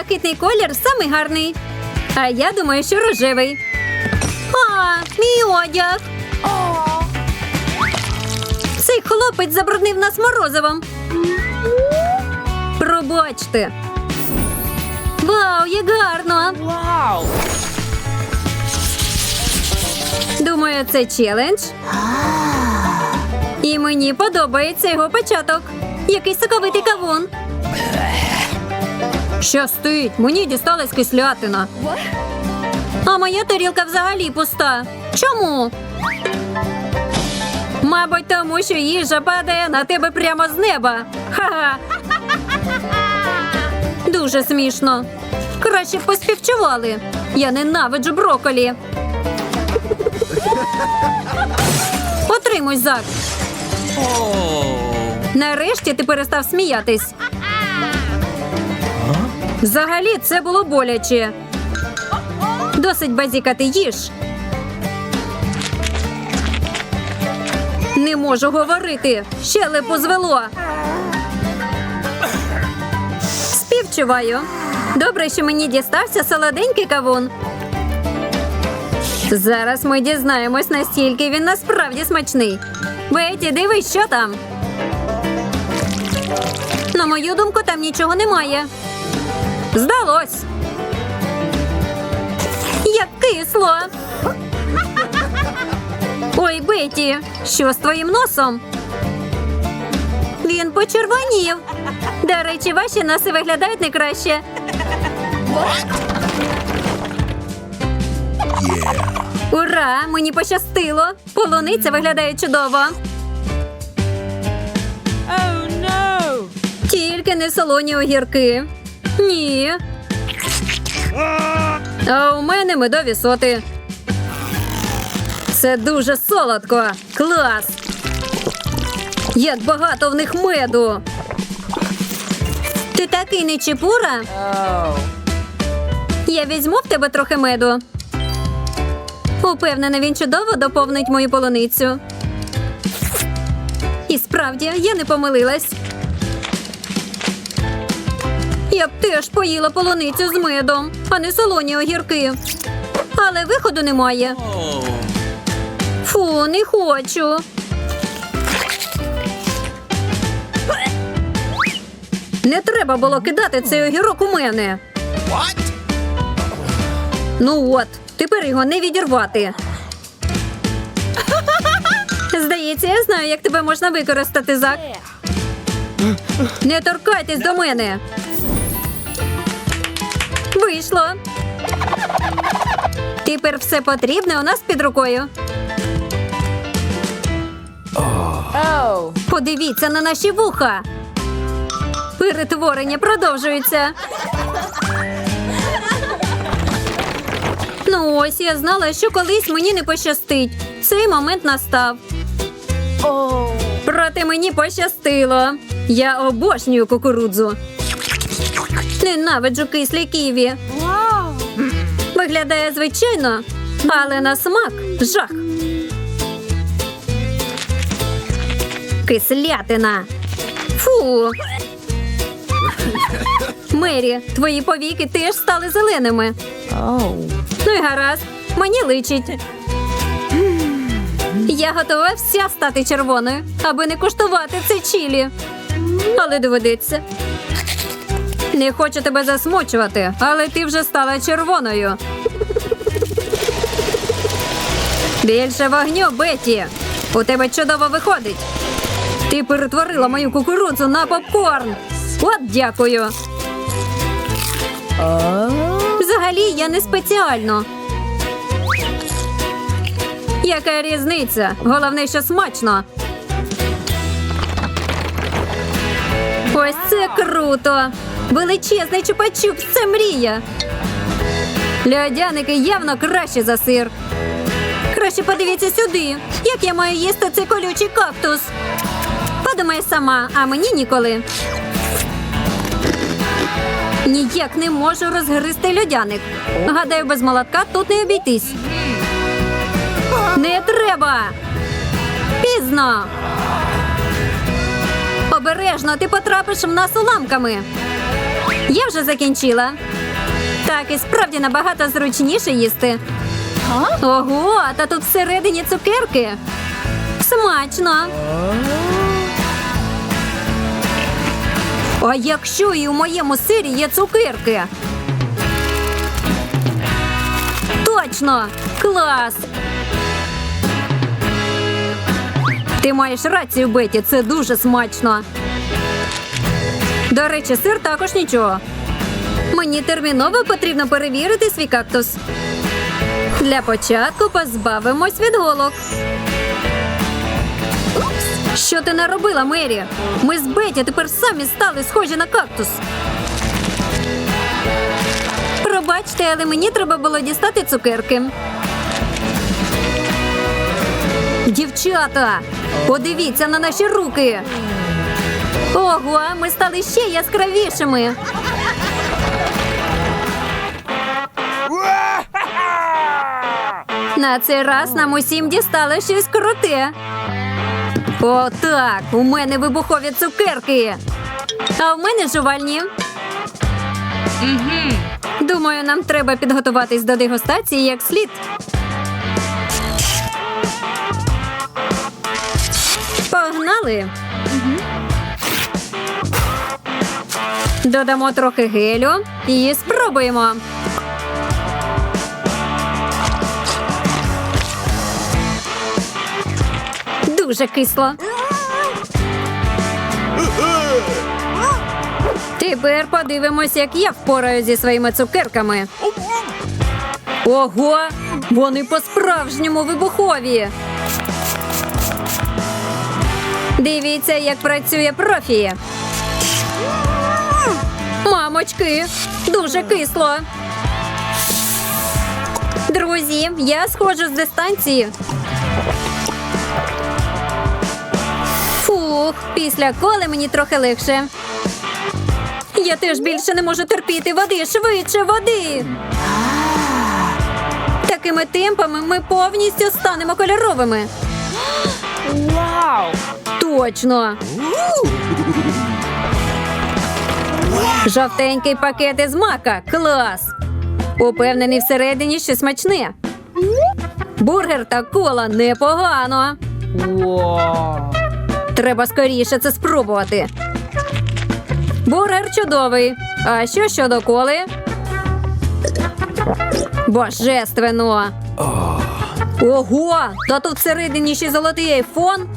Блакитний колір самий гарний. А я думаю, що рожевий. А, мій одяг. Цей хлопець забруднив нас морозивом. Пробачте. Вау, як гарно! Wow. Думаю, це челендж. І мені подобається його початок. Який соковитий кавун. Щастить, мені дісталась кислятина. А моя тарілка взагалі пуста. Чому? Мабуть, тому що їжа падає на тебе прямо з неба. Ха-ха. Дуже смішно. Краще б поспівчували. Я ненавиджу броколі. Отримуй зак. Нарешті ти перестав сміятись. Взагалі це було боляче. Досить базікати їж. Не можу говорити. Щелепу звело. Співчуваю. Добре, що мені дістався солоденький кавун. Зараз ми дізнаємось, настільки він насправді смачний. Беті, дивись, що там. На мою думку, там нічого немає. Здалось. Як кисло. Ой, Беті, що з твоїм носом? Він почервонів. До речі, ваші носи виглядають не краще. Ура! Мені пощастило! Полуниця виглядає чудово. Oh no. Тільки не солоні огірки. Ні. А у мене медові соти. Це дуже солодко. Клас. Як багато в них меду. Ти такий не чепура? Oh. Я візьму в тебе трохи меду. Упевнена, він чудово доповнить мою полуницю. І справді, я не помилилась. Я б теж поїла полуницю з медом, а не солоні огірки. Але виходу немає. Фу, не хочу. Не треба було кидати цей огірок у мене. What? Ну от, тепер його не відірвати. Здається, я знаю, як тебе можна використати, Зак. Не торкайтесь до мене. Вийшло. Тепер все потрібне у нас під рукою. Oh. Подивіться на наші вуха. Перетворення продовжується. Ну ось я знала, що колись мені не пощастить. Цей момент настав. Oh. Проте мені пощастило. Я обожнюю кукурудзу. Ненавиджу кислі ківі. Виглядає звичайно, але на смак жах. Кислятина. Фу. Мері, твої повіки теж стали зеленими. Oh. Ну і гаразд, мені личить. Я готова вся стати червоною, аби не куштувати це чілі. Але доведеться. Не хочу тебе засмучувати, але ти вже стала червоною. Більше вогню, Беті. У тебе чудово виходить. Ти перетворила мою кукурудзу на попкорн. От дякую. Взагалі я не спеціально. Яка різниця? Головне, що смачно. Ось це круто! Величезний чупа-чупс – це мрія. Льодяники явно краще за сир. Краще подивіться сюди, як я маю їсти цей колючий кактус. Подумай сама, а мені ніколи. Ніяк не можу розгризти льодяник. Гадаю, без молотка тут не обійтись. Не треба. Пізно. Обережно, ти потрапиш в нас уламками. Я вже закінчила. Так, і справді набагато зручніше їсти. Ого, та тут всередині цукерки. Смачно. А якщо і у моєму сирі є цукерки? Точно! Клас! Ти маєш рацію, Беті, це дуже смачно. До речі, сир також нічого. Мені терміново потрібно перевірити свій кактус. Для початку позбавимось від голок. Що ти наробила, Мері? Ми з Беті тепер самі стали схожі на кактус. Пробачте, але мені треба було дістати цукерки. Дівчата, подивіться на наші руки. Ого, ми стали ще яскравішими. На цей раз нам усім дістало щось круте. О, так, у мене вибухові цукерки. А в мене жувальні. Думаю, нам треба підготуватись до дегустації як слід. Погнали. Додамо трохи гелю і спробуємо. Дуже кисло. Тепер подивимось, як я впораю зі своїми цукерками. Ого, вони по-справжньому вибухові. Дивіться, як працює профі. Мамочки, дуже кисло. Друзі, я сходжу з дистанції. Фух, після коли мені трохи легше. Я теж більше не можу терпіти води, швидше води. Такими темпами ми повністю станемо кольоровими. Точно. Жовтенький пакет із мака. Клас. Упевнений всередині що смачне. Бургер та кола непогано. Треба скоріше це спробувати. Бургер чудовий. А що щодо коли? Божественно. Ого! Та тут всередині ще золотий айфон.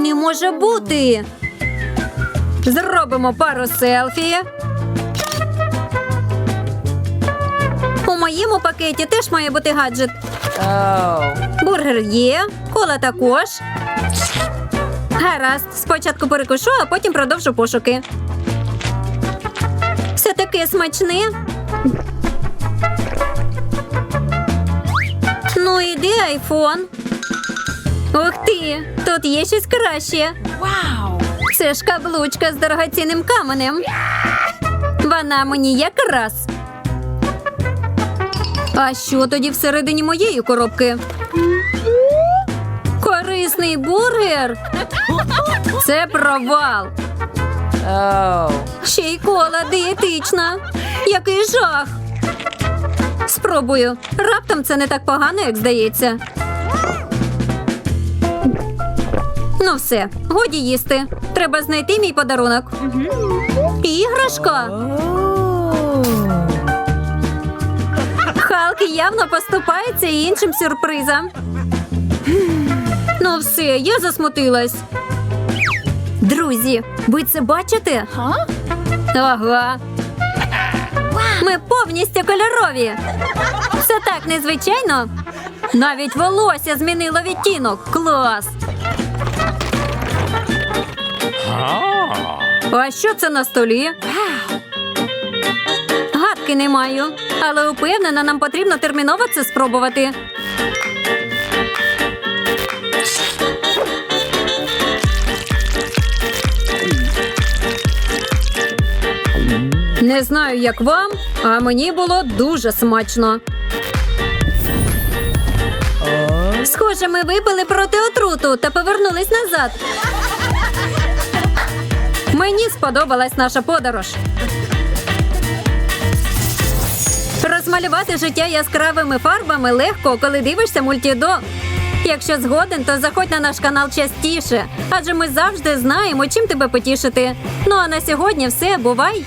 Не може бути. Зробимо пару селфі. У моєму пакеті теж має бути гаджет. Бургер є, кола також. Гаразд, спочатку перекушу, а потім продовжу пошуки. Все таке смачне. Ну, іди айфон. Ух ти, тут є щось краще. Wow. Це ж каблучка з дорогоцінним каменем. Вона мені якраз. А що тоді всередині моєї коробки? Корисний бургер. Це провал. Ще й кола дієтична. Який жах. Спробую. Раптом це не так погано, як здається. Ну все, годі їсти. Треба знайти мій подарунок. Іграшка. Халк явно поступається іншим сюрпризам. Ну все, я засмутилась. Друзі, ви це бачите? Ага. Ми повністю кольорові. Все так незвичайно. Навіть волосся змінило відтінок. Клас. А що це на столі? Гадки не маю, але упевнена, нам потрібно терміново це спробувати. Не знаю, як вам, а мені було дуже смачно. Схоже, ми випили проти отруту та повернулись назад. Мені сподобалась наша подорож. Розмалювати життя яскравими фарбами легко, коли дивишся мультідо. Якщо згоден, то заходь на наш канал частіше, адже ми завжди знаємо, чим тебе потішити. Ну а на сьогодні все, бувай!